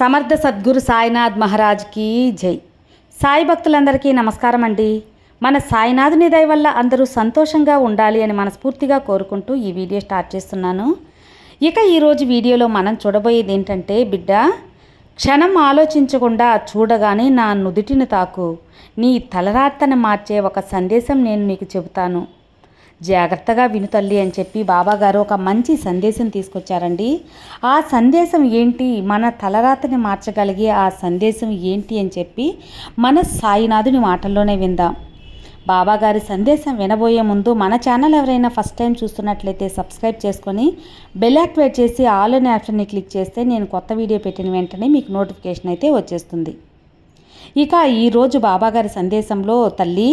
సమర్థ సద్గురు సాయినాథ్ మహారాజ్కి జై. సాయి భక్తులందరికీ నమస్కారం అండి. మన సాయినాథుని దయ వల్ల అందరూ సంతోషంగా ఉండాలి అని మనస్ఫూర్తిగా కోరుకుంటూ ఈ వీడియో స్టార్ట్ చేస్తున్నాను. ఇక ఈరోజు వీడియోలో మనం చూడబోయేది ఏంటంటే బిడ్డ క్షణం ఆలోచించకుండా చూడగానే నా నుదుటిని తాకు. నీ తలరాతను మార్చే ఒక సందేశం నేను నీకు చెబుతాను. జాగ్రత్తగా విను తల్లి అని చెప్పి బాబాగారు ఒక మంచి సందేశం తీసుకొచ్చారండి. ఆ సందేశం ఏంటి? మన తలరాతని మార్చగలిగే ఆ సందేశం ఏంటి అని చెప్పి మన సాయినాథుని మాటల్లోనే విందాం. బాబాగారి సందేశం వినబోయే ముందు మన ఛానల్ ఎవరైనా ఫస్ట్ టైం చూస్తున్నట్లయితే సబ్స్క్రైబ్ చేసుకొని బెల్ యాక్టివేట్ చేసి ఆల్ అనే ఆప్షన్ని క్లిక్ చేస్తే నేను కొత్త వీడియో పెట్టిన వెంటనే మీకు నోటిఫికేషన్ అయితే వచ్చేస్తుంది. ఇక ఈరోజు బాబాగారి సందేశంలో తల్లి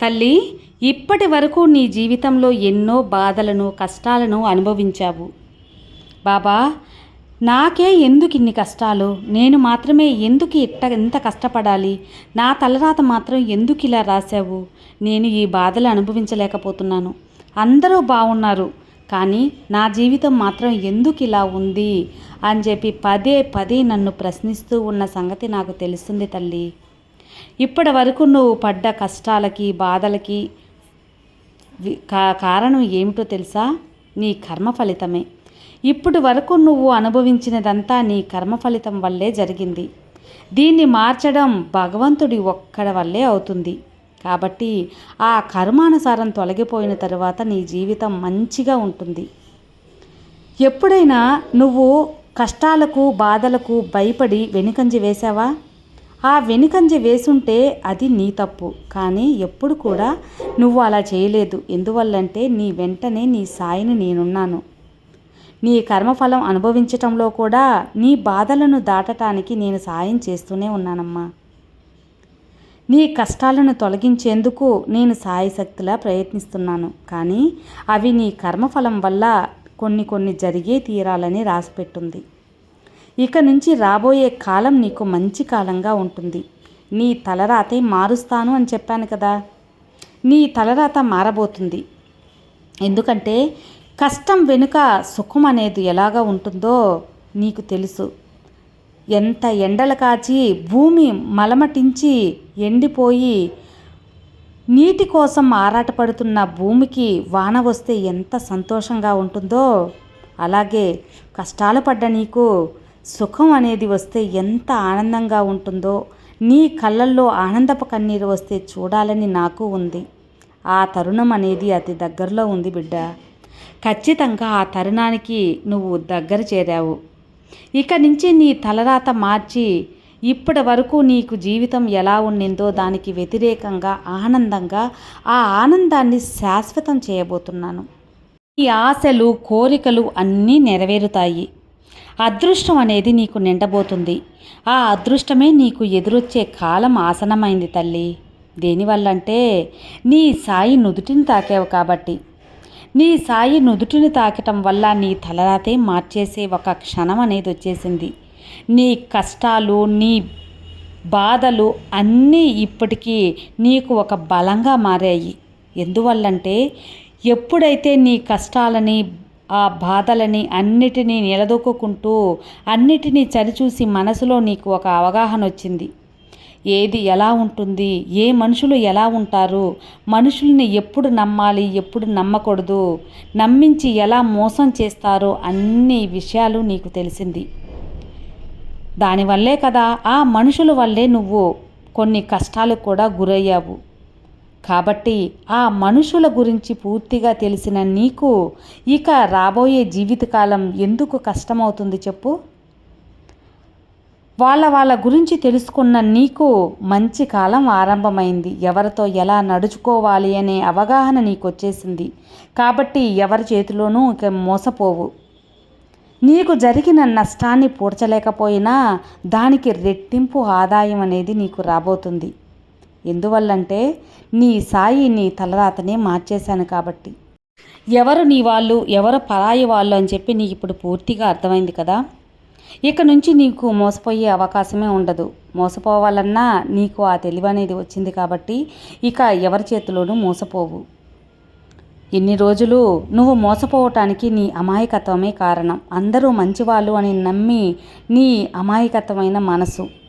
తల్లి ఇప్పటి వరకు నీ జీవితంలో ఎన్నో బాధలను కష్టాలను అనుభవించావు. బాబా నాకే ఎందుకు ఇన్ని కష్టాలు? నేను మాత్రమే ఎందుకు ఇట్ట ఇంత కష్టపడాలి? నా తలరాత మాత్రం ఎందుకు ఇలా రాశావు? నేను ఈ బాధలు అనుభవించలేకపోతున్నాను. అందరూ బాగున్నారు కానీ నా జీవితం మాత్రం ఎందుకు ఇలా ఉంది? అని చెప్పి పదే పదే నన్ను ప్రశ్నిస్తూ ఉన్న సంగతి నాకు తెలుస్తుంది తల్లి. ఇప్పటి వరకు నువ్వు పడ్డ కష్టాలకి బాధలకి కారణం ఏమిటో తెలుసా? నీ కర్మ ఫలితమే. ఇప్పటి వరకు నువ్వు అనుభవించినదంతా నీ కర్మ ఫలితం వల్లే జరిగింది. దీన్ని మార్చడం భగవంతుడి ఒక్కడ వల్లే అవుతుంది. కాబట్టి ఆ కర్మానుసారం తొలగిపోయిన తర్వాత నీ జీవితం మంచిగా ఉంటుంది. ఎప్పుడైనా నువ్వు కష్టాలకు బాధలకు భయపడి వెనుకంజి వేశావా? ఆ వెనుకంజ వేసుంటే అది నీ తప్పు. కానీ ఎప్పుడు కూడా నువ్వు అలా చేయలేదు. ఎందువల్లంటే నీ వెంటనే నీ సాయిని నేనున్నాను. నీ కర్మఫలం అనుభవించటంలో కూడా నీ బాధలను దాటటానికి నేను సాయం చేస్తూనే ఉన్నానమ్మా. నీ కష్టాలను తొలగించేందుకు నేను సాయశక్తిలా ప్రయత్నిస్తున్నాను. కానీ అవి నీ కర్మఫలం వల్ల కొన్ని కొన్ని జరిగే తీరాలని రాసిపెట్టుంది. ఇక నుంచి రాబోయే కాలం నీకు మంచి కాలంగా ఉంటుంది. నీ తలరాతే మారుస్తాను అని చెప్పాను కదా. నీ తలరాత మారబోతుంది. ఎందుకంటే కష్టం వెనుక సుఖం అనేది ఎలాగా ఉంటుందో నీకు తెలుసు. ఎంత ఎండలు కాచి భూమి మలమటించి ఎండిపోయి నీటి కోసం ఆరాటపడుతున్న భూమికి వాన వస్తే ఎంత సంతోషంగా ఉంటుందో అలాగే కష్టాలు పడ్డ నీకు సుఖం అనేది వస్తే ఎంత ఆనందంగా ఉంటుందో నీ కళ్ళల్లో ఆనందపు కన్నీరు వస్తే చూడాలని నాకు ఉంది. ఆ తరుణం అనేది అతి దగ్గరలో ఉంది బిడ్డ. ఖచ్చితంగా ఆ తరుణానికి నువ్వు దగ్గర చేరావు. ఇక నుంచి నీ తలరాత మార్చి ఇప్పటి వరకు నీకు జీవితం ఎలా ఉండిందో దానికి వ్యతిరేకంగా ఆనందంగా ఆ ఆనందాన్ని శాశ్వతం చేయబోతున్నాను. ఈ ఆశలు కోరికలు అన్నీ నెరవేరుతాయి. అదృష్టం అనేది నీకు నిండబోతుంది. ఆ అదృష్టమే నీకు ఎదురొచ్చే కాలం ఆసనమైంది తల్లి. దేనివల్లంటే నీ సాయి నుదుటిని తాకావు కాబట్టి. నీ సాయి నుదుటిని తాకటం వల్ల నీ తలరాతే మార్చేసే ఒక క్షణం అనేది వచ్చేసింది. నీ కష్టాలు నీ బాధలు అన్నీ ఇప్పటికీ నీకు ఒక బలంగా మారాయి. ఎందువల్లంటే ఎప్పుడైతే నీ కష్టాలని ఆ బాధలని అన్నిటినీ నిలదొక్కుంటూ అన్నిటినీ చరిచూసి మనసులో నీకు ఒక అవగాహన వచ్చింది. ఏది ఎలా ఉంటుంది? ఏ మనుషులు ఎలా ఉంటారు? మనుషుల్ని ఎప్పుడు నమ్మాలి ఎప్పుడు నమ్మకూడదు? నమ్మించి ఎలా మోసం చేస్తారో అన్ని విషయాలు నీకు తెలిసింది. దానివల్లే కదా ఆ మనుషుల వల్లే నువ్వు కొన్ని కష్టాలకు కూడా గురయ్యావు. కాబట్టి ఆ మనుషుల గురించి పూర్తిగా తెలిసిన నీకు ఇక రాబోయే జీవితకాలం ఎందుకు కష్టమవుతుంది చెప్పు? వాళ్ళ వాళ్ళ గురించి తెలుసుకున్న నీకు మంచి కాలం ఆరంభమైంది. ఎవరితో ఎలా నడుచుకోవాలి అనే అవగాహన నీకు వచ్చేసింది కాబట్టి ఎవరి చేతిలోనూ ఇక మోసపోవు. నీకు జరిగిన నష్టాన్ని పూడ్చలేకపోయినా దానికి రెట్టింపు ఆదాయం అనేది నీకు రాబోతుంది. ఎందువల్లంటే నీ సాయి నీ తలరాతనే మార్చేశాను కాబట్టి. ఎవరు నీ వాళ్ళు ఎవరు పరాయి వాళ్ళు అని చెప్పి నీకు ఇప్పుడు పూర్తిగా అర్థమైంది కదా? ఇక నుంచి నీకు మోసపోయే అవకాశమే ఉండదు. మోసపోవాలన్నా నీకు ఆ తెలివి అనేది వచ్చింది కాబట్టి ఇక ఎవరి చేతిలోనూ మోసపోవు. ఇన్ని రోజులు నువ్వు మోసపోవటానికి నీ అమాయకత్వమే కారణం. అందరూ మంచివాళ్ళు అని నమ్మి నీ అమాయకత్వమైన మనసు.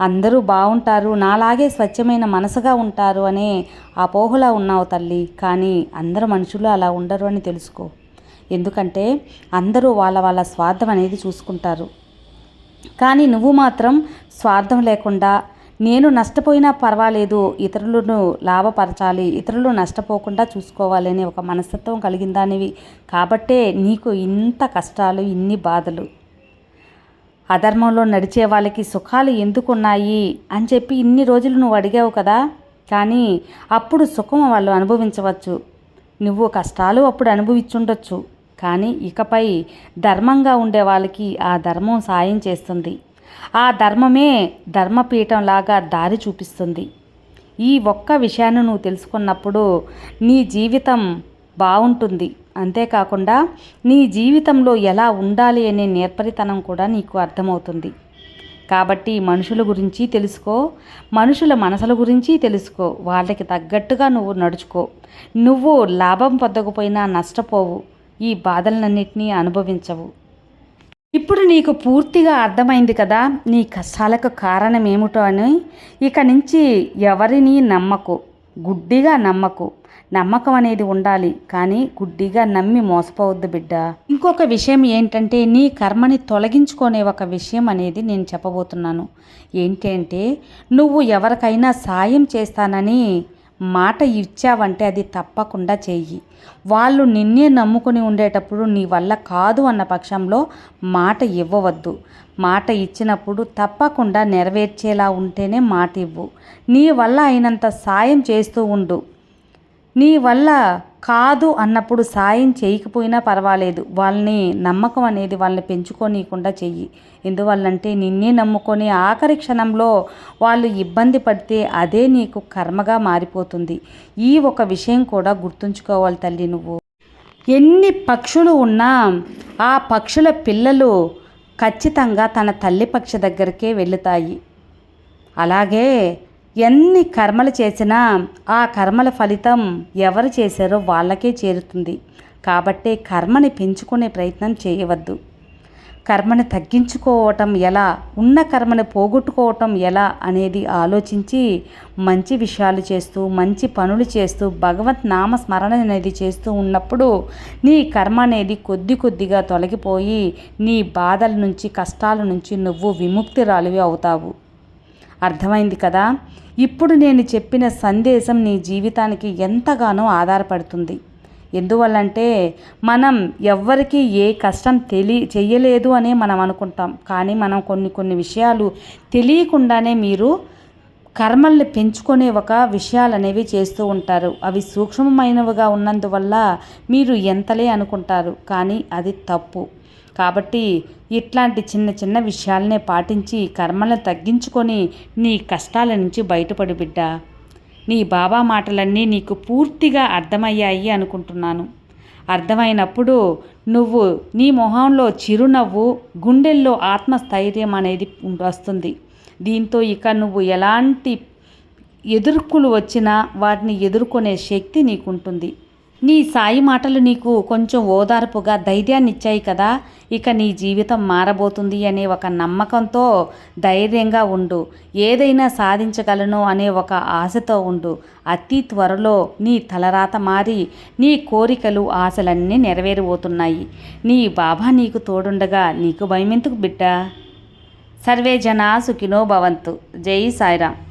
అందరూ బాగుంటారు నాలాగే స్వచ్ఛమైన మనసుగా ఉంటారు అనే అపోహలా ఉన్నావు తల్లి. కానీ అందరు మనుషులు అలా ఉండరు అని తెలుసుకో. ఎందుకంటే అందరూ వాళ్ళ వాళ్ళ స్వార్థం అనేది చూసుకుంటారు. కానీ నువ్వు మాత్రం స్వార్థం లేకుండా నేను నష్టపోయినా పర్వాలేదు ఇతరులను లాభపరచాలి ఇతరులు నష్టపోకుండా చూసుకోవాలని ఒక మనస్తత్వం కలిగిందానివి కాబట్టే నీకు ఇంత కష్టాలు ఇన్ని బాధలు. అధర్మంలో నడిచే వాళ్ళకి సుఖాలు ఎందుకున్నాయి అని చెప్పి ఇన్ని రోజులు నువ్వు అడిగావు కదా? కానీ అప్పుడు సుఖం వాళ్ళు అనుభవించవచ్చు. నువ్వు కష్టాలు అప్పుడు అనుభవించుండొచ్చు. కానీ ఇకపై ధర్మంగా ఉండే వాళ్ళకి ఆ ధర్మం సాయం చేస్తుంది. ఆ ధర్మమే ధర్మపీఠంలాగా దారి చూపిస్తుంది. ఈ ఒక్క విషయాన్ని నువ్వు తెలుసుకున్నప్పుడు నీ జీవితం బాగుంటుంది అంతేకాకుండా నీ జీవితంలో ఎలా ఉండాలి అనే నేర్పరితనం కూడా నీకు అర్థమవుతుంది. కాబట్టి మనుషుల గురించి తెలుసుకో మనుషుల మనసుల గురించి తెలుసుకో. వాళ్ళకి తగ్గట్టుగా నువ్వు నడుచుకో. నువ్వు లాభం పొందకపోయినా నష్టపోవు. ఈ బాధలన్నింటినీ అనుభవించవు. ఇప్పుడు నీకు పూర్తిగా అర్థమైంది కదా నీ కష్టాలకు కారణం ఏమిటో అని ఇక నుంచి ఎవరిని నమ్మకు. గుడ్డిగా నమ్మకు. నమ్మకం అనేది ఉండాలి కానీ గుడ్డిగా నమ్మి మోసపోవద్దు బిడ్డ. ఇంకొక విషయం ఏంటంటే నీ కర్మని తొలగించుకునే ఒక విషయం అనేది నేను చెప్పబోతున్నాను. ఏంటంటే నువ్వు ఎవరికైనా సాయం చేస్తానని మాట ఇచ్చావంటే అది తప్పకుండా చెయ్యి. వాళ్ళు నిన్నే నమ్ముకుని ఉండేటప్పుడు నీ వల్ల కాదు అన్న పక్షంలో మాట ఇవ్వవద్దు. మాట ఇచ్చినప్పుడు తప్పకుండా నెరవేర్చేలా ఉంటేనే మాట ఇవ్వు నీ వల్ల అయినంత సాయం చేస్తూ ఉండు. నీ వల్ల కాదు అన్నప్పుడు సాయం చేయకపోయినా పర్వాలేదు. వాళ్ళని నమ్మకం అనేది వాళ్ళని పెంచుకోనీయకుండా చెయ్యి. ఎందువల్లంటే నిన్నే నమ్ముకొని ఆఖరి క్షణంలో వాళ్ళు ఇబ్బంది పడితే అదే నీకు కర్మగా మారిపోతుంది. ఈ ఒక విషయం కూడా గుర్తుంచుకోవాలి తల్లి నువ్వు. ఎన్ని పక్షులు ఉన్నా ఆ పక్షుల పిల్లలు ఖచ్చితంగా తన తల్లి పక్షి దగ్గరికే వెళుతాయి. అలాగే ఎన్ని కర్మలు చేసినా ఆ కర్మల ఫలితం ఎవరు చేశారో వాళ్ళకే చేరుతుంది. కాబట్టి కర్మని పెంచుకునే ప్రయత్నం చేయవద్దు. కర్మని తగ్గించుకోవటం ఎలా? ఉన్న కర్మని పోగొట్టుకోవటం ఎలా అనేది ఆలోచించి మంచి విషయాలు చేస్తూ మంచి పనులు చేస్తూ భగవత్ నామ స్మరణ అనేది చేస్తూ ఉన్నప్పుడు నీ కర్మ అనేది కొద్ది కొద్దిగా తొలగిపోయి నీ బాధల నుంచి కష్టాల నుంచి నువ్వు విముక్తిరాలివి అవుతావు. అర్థమైంది కదా? ఇప్పుడు నేను చెప్పిన సందేశం నీ జీవితానికి ఎంతగానో ఆధారపడుతుంది. ఎందువల్లంటే మనం ఎవ్వరికీ ఏ కష్టం తెలి చెయ్యలేదు అనే మనం అనుకుంటాం. కానీ మనం కొన్ని కొన్ని విషయాలు తెలియకుండానే మీరు కర్మల్ని పెంచుకునే ఒక విషయాలు అనేవి చేస్తూ ఉంటారు. అవి సూక్ష్మమైనవిగా ఉన్నందువల్ల మీరు ఎంతలే అనుకుంటారు. కానీ అది తప్పు. కాబట్టి ఇట్లాంటి చిన్న చిన్న విషయాలనే పాటించి కర్మలను తగ్గించుకొని నీ కష్టాల నుంచి బయటపడి బిడ్డ. నీ బాబా మాటలన్నీ నీకు పూర్తిగా అర్థమయ్యాయి అనుకుంటున్నాను. అర్థమైనప్పుడు నువ్వు నీ మొహంలో చిరునవ్వు గుండెల్లో ఆత్మస్థైర్యం అనేది వస్తుంది. దీంతో ఇక నువ్వు ఎలాంటి ఎదుర్కొలు వచ్చినా వాటిని ఎదుర్కొనే శక్తి నీకుంటుంది. నీ సాయి మాటలు నీకు కొంచెం ఓదార్పుగా ధైర్యాన్నిచ్చాయి కదా ఇక నీ జీవితం మారబోతుంది అనే ఒక నమ్మకంతో ధైర్యంగా ఉండు. ఏదైనా సాధించగలను అనే ఒక ఆశతో ఉండు. అతి త్వరలో నీ తలరాత మారి నీ కోరికలు ఆశలన్నీ నెరవేరబోతున్నాయి. నీ బాబా నీకు తోడుండగా నీకు భయమెందుకు బిడ్డ? సర్వే జనా సుఖినో భవంతు. జై సాయిరామ్.